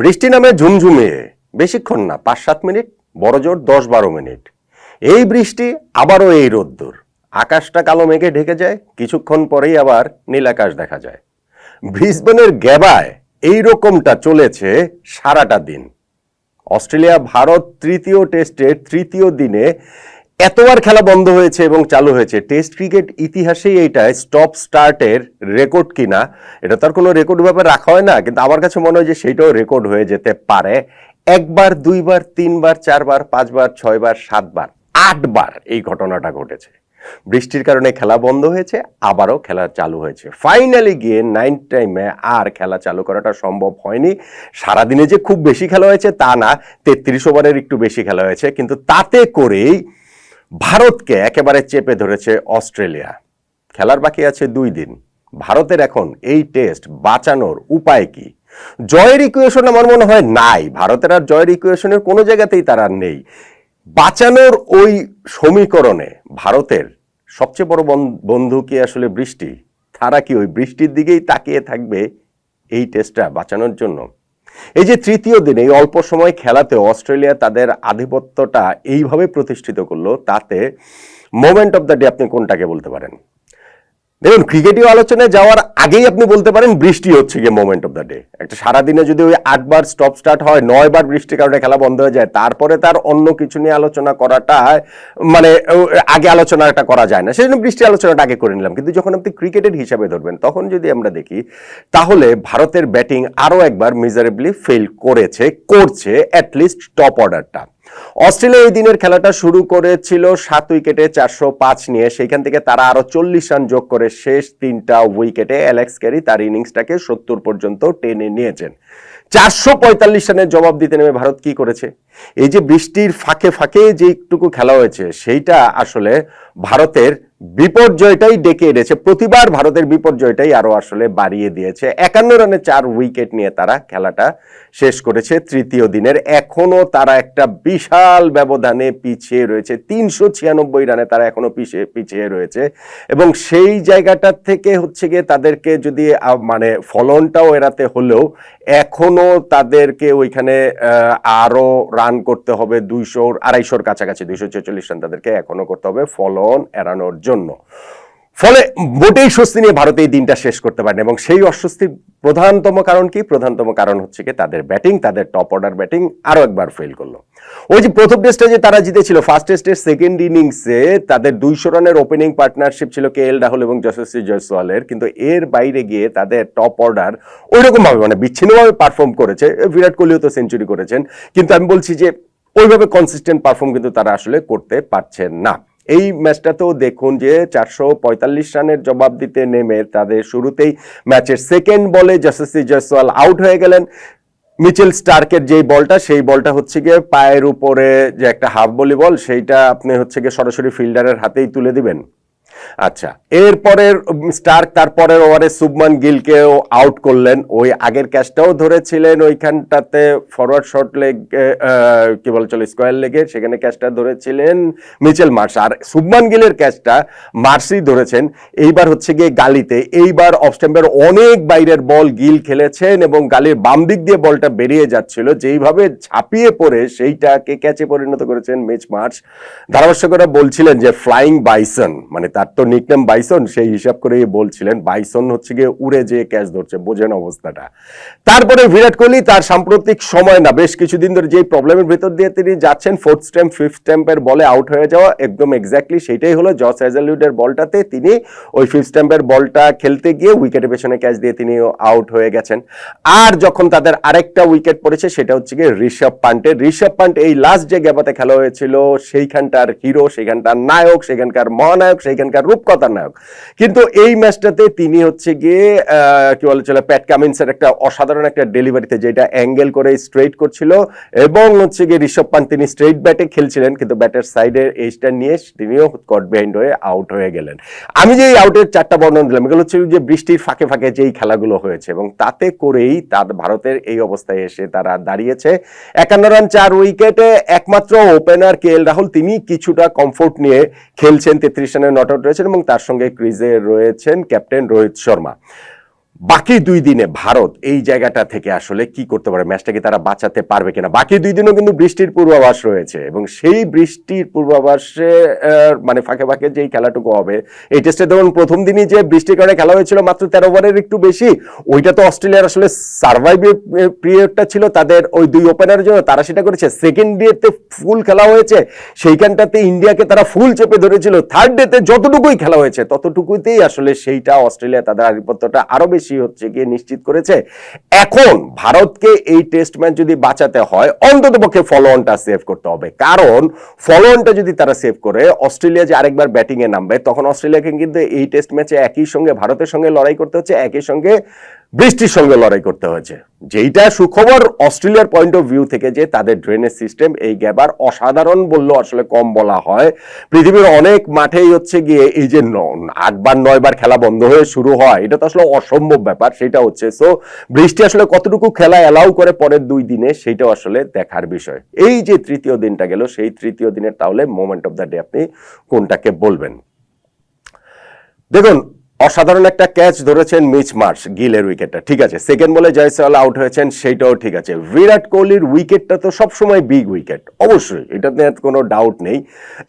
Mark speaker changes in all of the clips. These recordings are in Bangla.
Speaker 1: বৃষ্টি নামে ঝুমঝুমিয়ে। বেশিক্ষণ না পাঁচ সাত মিনিট, বড় জোর দশ বারো মিনিট। এই বৃষ্টি আবারও এই রোদ্দুর। আকাশটা কালো মেঘে ঢেকে যায়, কিছুক্ষণ পরেই আবার নীল আকাশ দেখা যায়। ব্রিসবেনের গ্যাবায় এই রকমটা চলেছে সারাটা দিন। অস্ট্রেলিয়া ভারত তৃতীয় টেস্টের তৃতীয় দিনে এতবার খেলা বন্ধ হয়েছে এবং চালু হয়েছে। টেস্ট ক্রিকেট ইতিহাসেই এইটা স্টপ স্টার্টের রেকর্ড কিনা, এটা তার কোনো রেকর্ড ব্যাপারে রাখা হয় না, কিন্তু আমার কাছে মনে হয় যে সেইটাও রেকর্ড হয়ে যেতে পারে। একবার, দুইবার, তিনবার, চারবার, পাঁচবার, ছয়বার, সাতবার, আটবার এই ঘটনাটা ঘটেছে। বৃষ্টির কারণে খেলা বন্ধ হয়েছে, আবারও খেলা চালু হয়েছে। ফাইনালি গিয়ে নাইন টাইমে আর খেলা চালু করাটা সম্ভব হয়নি। সারাদিনে যে খুব বেশি খেলা হয়েছে তা না, তেত্রিশ ওভারের একটু বেশি খেলা হয়েছে, কিন্তু তাতে করেই ভারতকে একেবারে চেপে ধরেছে অস্ট্রেলিয়া। খেলার বাকি আছে দুই দিন। ভারতের এখন এই টেস্ট বাঁচানোর উপায় কি? জয়ের ইকুয়েশন আমার মনে হয় নাই। ভারতের আর জয়ের ইকুয়েশনের কোনো জায়গাতেই তার নেই। বাঁচানোর ওই সমীকরণে ভারতের সবচেয়ে বড় বন- বন্ধু কি আসলে বৃষ্টি? তারা কি ওই বৃষ্টির দিকেই তাকিয়ে থাকবে এই টেস্টটা বাঁচানোর জন্য? এই যে তৃতীয় দিনে এই অল্প সময় খেলাতে অস্ট্রেলিয়া তাদের আধিপত্যটা এইভাবে প্রতিষ্ঠিত করল, তাতে মোমেন্ট অফ দ্য ডে আপনি কোনটাকে বলতে পারেন? দেখুন ক্রিকেটীয় আলোচনায় যাওয়ার আগেই আপনি বলতে পারেন বৃষ্টি হচ্ছে গিয়ে মোমেন্ট অফ দ্য ডে একটা সারাদিনে যদি ওই আটবার স্টপ স্টার্ট হয় নয় বার বৃষ্টির কারণে খেলা বন্ধ হয়ে যায়, তারপরে তার অন্য কিছু নিয়ে আলোচনা করাটা মানে আগে আলোচনাটা করা যায় না। সেই জন্য বৃষ্টি আলোচনাটা আগে করে নিলাম। কিন্তু যখন আপনি ক্রিকেটের হিসাবে ধরবেন, তখন যদি আমরা দেখি, তাহলে ভারতের ব্যাটিং আরও একবার মিজারেবলি ফেল করেছে, করছে অ্যাটলিস্ট টপ অর্ডারটা অস্ট্রেলিয়া এই দিনের খেলাটা শুরু করেছিল সাত উইকেটে চারশো পাঁচ নিয়ে। সেইখান থেকে তারা আরও চল্লিশ রান যোগ করে শেষ তিনটা উইকেটে অ্যালেক্স ক্যারি তার ইনিংসটাকে সত্তর পর্যন্ত টেনে নিয়েছেন। চারশো পঁয়তাল্লিশ রানের জবাব দিতে নেমে ভারত কি করেছে? এই যে বৃষ্টির ফাঁকে ফাঁকে যে একটুকু খেলা হয়েছে, সেইটা আসলে ভারতের বিপর্যয়টাই ডেকে এনেছে। প্রতিবার ভারতের বিপর্যয়টাই আরও আসলে বাড়িয়ে দিয়েছে। একান্ন রানে চার উইকেট নিয়ে তারা খেলাটা শেষ করেছে তৃতীয় দিনের। এখনও তারা একটা বিশাল ব্যবধানে পিছিয়ে রয়েছে। তিনশো ছিয়ানব্বই রানে তারা এখনও পিছিয়ে পিছিয়ে রয়েছে। এবং সেই জায়গাটার থেকে হচ্ছে গিয়ে তাদেরকে যদি মানে ফলনটাও এড়াতে হলেও এখনও তাদেরকে ওইখানে আহ, আরও রান করতে হবে। দুইশোর আড়াইশোর কাছাকাছি দুইশো ছেচল্লিশ রান তাদেরকে এখনও করতে হবে। ফলন এড়ানোর জন্য। ফলে মোটেই স্বস্তি নিয়ে ভারত এই দিনটা শেষ করতে পারেন এবং সেই অস্বস্তির প্রধানতম কারণ কি? প্রধানতম কারণ হচ্ছে কি, তাদের ব্যাটিং, তাদের টপ অর্ডার ব্যাটিং আরও একবার ফেল করল। ওই যে প্রথম টেস্টে যে তারা জিতেছিল ফার্স্ট টেস্টের সেকেন্ড ইনিংসে তাদের দুইশো রানের ওপেনিং পার্টনারশিপ ছিল কে এল রাহুল এবং যশস্বী জয়সওয়ালের। কিন্তু এর বাইরে গিয়ে তাদের টপ অর্ডার ওইরকম ভাবে মানে বিচ্ছিন্নভাবে পারফর্ম করেছে। বিরাট কোহলিও তো সেঞ্চুরি করেছেন। কিন্তু আমি বলছি যে ওইভাবে কনসিস্টেন্ট পারফর্ম কিন্তু তারা আসলে করতে পারছেন না। এই ম্যাচটাতেও দেখুন যে চারশো পঁয়তাল্লিশ রানের জবাব দিতে নেমে তাদের শুরুতেই ম্যাচের সেকেন্ড বলে যশস্বী জয়সওয়াল আউট হয়ে গেলেন। মিচেল স্টার্কের যেই বলটা, সেই বলটা হচ্ছে গিয়ে পায়ের উপরে যে একটা হাফ বলি বল, সেইটা আপনি হচ্ছে গিয়ে সরাসরি ফিল্ডারের হাতেই তুলে দিবেন। আচ্ছা এরপরের স্টার্ক তারপরের ওভারে সুবমান গিলকেও আউট করলেন। ওই আগের ক্যাচটাও ধরেছিলেন ওইখানটাতে ফরওয়ার্ড শর্ট লেগ কি বলে চলে স্কোয়ার লেগে সেখানে ক্যাচটা ধরেছিলেন মিচেল মার্স আর সুবমান গিলের ক্যাচটা মার্সি ধরেছেন। এইবার হচ্ছে গিয়ে গালিতে। এইবার অফ অনেক বাইরের বল গিল খেলেছেন এবং গালির বাম দিক দিয়ে বলটা বেরিয়ে যাচ্ছিল। যেইভাবে ঝাঁপিয়ে পড়ে, সেইটাকে ক্যাচে পরিণত করেছেন মিচ মার্চ ধারাভাষ্যকরা বলছিলেন যে ফ্লাইং বাইসন মানে তার তো নিকনেম বাইসন সেই হিসাব করেই বলছিলেন। বাইসন হচ্ছে গিয়ে উড়ে যেয়ে ক্যাচ ধরছে, বোঝেন অবস্থাটা। তারপরে বিরাট কোহলি তার সাম্প্রতিক সময় না, বেশ কিছুদিন ধরে যেই প্রবলেমের ভেতর দিয়ে তিনি যাচ্ছেন ফোর্থ স্ট্যাম্প ফিফথ স্ট্যাম্পের বলে আউট হয়ে যাওয়া, একদম এক্স্যাক্টলি সেটাই হলো জস হ্যাজেলউডের বলটাতে তিনি ওই ফিফথ স্ট্যাম্পের বলটা খেলতে গিয়ে উইকেটের পেছনে ক্যাচ দিয়ে তিনি আউট হয়ে গেছেন। আর যখন তাদের আরেকটা উইকেট পড়েছে, সেটা হচ্ছে গিয়ে ঋষভ পান্টের ঋষভ পান্ট এই লাস্ট যে গ্যাবাতে খেলা হয়েছিল, সেইখানটার হিরো সেইখানটার নায়ক সেখানকার মহানায়ক, সেইখানকার রূপকথার নায়ক। কিন্তু এই ম্যাচটাতে তিনি হচ্ছে গিয়ে কি বলে চলে, প্যাট কামিন্সের একটা অসাধারণ একটা ডেলিভারিতে যেটা অ্যাঙ্গেল করে স্ট্রেট করছিল এবং হচ্ছে গিয়ে ঋষভ পান্ট তিনি স্ট্রেট ব্যাটে খেলছিলেন, কিন্তু ব্যাটের সাইডে এইচটা নিয়ে তিনিও কট বিহাইন্ড হয়ে আউট হয়ে গেলেন। আমি যে এই আউটের চারটা বর্ণনা দিলাম, এগুলো হচ্ছে যে বৃষ্টির ফাঁকে ফাঁকে যেই খেলাগুলো হয়েছে এবং তাতে করেই তার ভারতের এই অবস্থায় এসে তারা দাঁড়িয়েছে। একান্ন রান, চার উইকেটে একমাত্র ওপেনার কে এল রাহুল তিনি কিছুটা কমফোর্ট নিয়ে খেলছেন তেত্রিশ রানের নট আউট রয়েছেন এবং তার সঙ্গে ক্রিজে রয়েছেন ক্যাপ্টেন রোহিত শর্মা। বাকি দুই দিনে ভারত এই জায়গাটা থেকে আসলে কি করতে পারে? ম্যাচটাকে তারা বাঁচাতে পারবে কিনা? বাকি দুই দিনও কিন্তু বৃষ্টির পূর্বাভাস রয়েছে এবং সেই বৃষ্টির পূর্বাভাসে মানে ফাঁকে ফাঁকে যেই খেলাটুকু হবে, এই টেস্টে ধরুন প্রথম দিনই যে বৃষ্টির কারণে খেলা হয়েছিল মাত্র তেরো ওভারের একটু বেশি, ওইটা তো অস্ট্রেলিয়ার আসলে সার্ভাইভের পিরিয়ডটা ছিল তাদের ওই দুই ওপেনারের জন্য, তারা সেটা করেছে। সেকেন্ড ডেতে ফুল খেলা হয়েছে, সেইখানটাতে ইন্ডিয়াকে তারা ফুল চেপে ধরেছিল। থার্ড ডেতে যতটুকুই খেলা হয়েছে, ততটুকুতেই আসলে সেইটা অস্ট্রেলিয়া তাদের আধিপত্যটা আরও বেশি হচ্ছে, গিয়ে নিশ্চিত করেছে। এখন ভারতকে এই টেস্ট ম্যাচ যদি বাঁচাতে হয়, অন্তত পক্ষে ফলোঅনটা সেভ করতে হবে। কারণ ফলোঅনটা যদি তারা সেভ করে, অস্ট্রেলিয়া যে আরেকবার ব্যাটিংয়ে নামবে, তখন অস্ট্রেলিয়াকে কিন্তু এই টেস্ট ম্যাচে একই সঙ্গে, ভারতের সঙ্গে লড়াই করতে হচ্ছে, একই সঙ্গে বৃষ্টির সঙ্গে লড়াই করতে হয়েছে। যেইটা সুখবর অস্ট্রেলিয়ার পয়েন্ট অফ ভিউ থেকে যে তাদের ড্রেনেজ সিস্টেম এই গ্যাবার অসাধারণ বললেও আসলে কম বলা হয়। পৃথিবীর অনেক মাঠেই হচ্ছে গিয়ে এই যে আটবার নয়বার খেলা বন্ধ হয়ে শুরু হয়, এটা তো আসলে অসম্ভব ব্যাপার, সেটা হচ্ছে। সো বৃষ্টি আসলে কতটুকু খেলা অ্যালাউ করে পরের দুই দিনে, সেটাও আসলে দেখার বিষয়। এই যে তৃতীয় দিনটা গেল, সেই তৃতীয় দিনের তাহলে মোমেন্ট অফ দ্য ডে আপনি কোনটাকে বলবেন? দেখুন অসাধারণ একটা ক্যাচ ধরেছেন মিচ মার্শ গিলের উইকেটটা। ঠিক আছে সেকেন্ড বলে জয়সওয়াল আউট হয়েছেন, সেইটাও ঠিক আছে। বিরাট কোহলির উইকেটটা তো সবসময় বিগ উইকেট অবশ্যই এটাতে কোনো ডাউট নেই।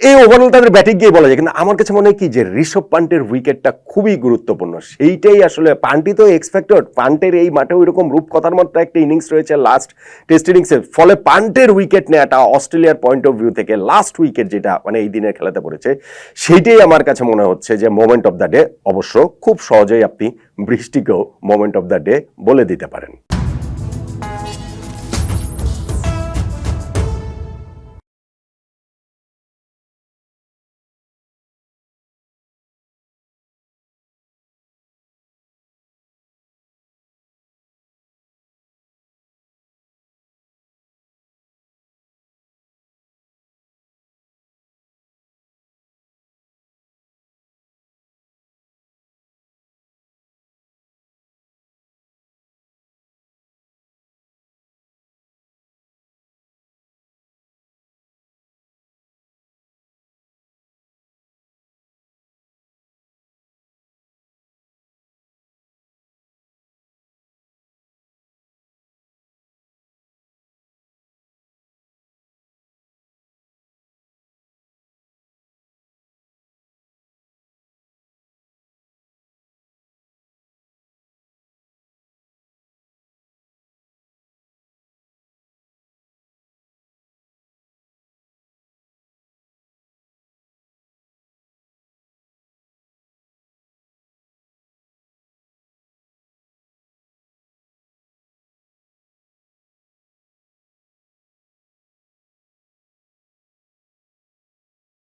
Speaker 1: এই ওভারঅল তাদের ব্যাটিং গিয়ে বলা যায়, কিন্তু আমার কাছে মনে হয় কি, যে ঋষভ পান্টের উইকেটটা খুবই গুরুত্বপূর্ণ। সেইটাই আসলে পান্টি তো এক্সপেক্টেড পান্টের এই মাঠে ওই রকম রূপকথার মতো একটা ইনিংস রয়েছে লাস্ট টেস্ট ইনিংসের ফলে পান্টের উইকেট নেওয়াটা অস্ট্রেলিয়ার পয়েন্ট অফ ভিউ থেকে লাস্ট উইকেট যেটা মানে এই দিনের খেলাতে পড়েছে, সেইটাই আমার কাছে মনে হচ্ছে যে মোমেন্ট অফ দ্য ডে অবশ্য খুব সহজেই আপনি বৃষ্টিকেও মোমেন্ট অফ দ্য ডে বলে দিতে পারেন।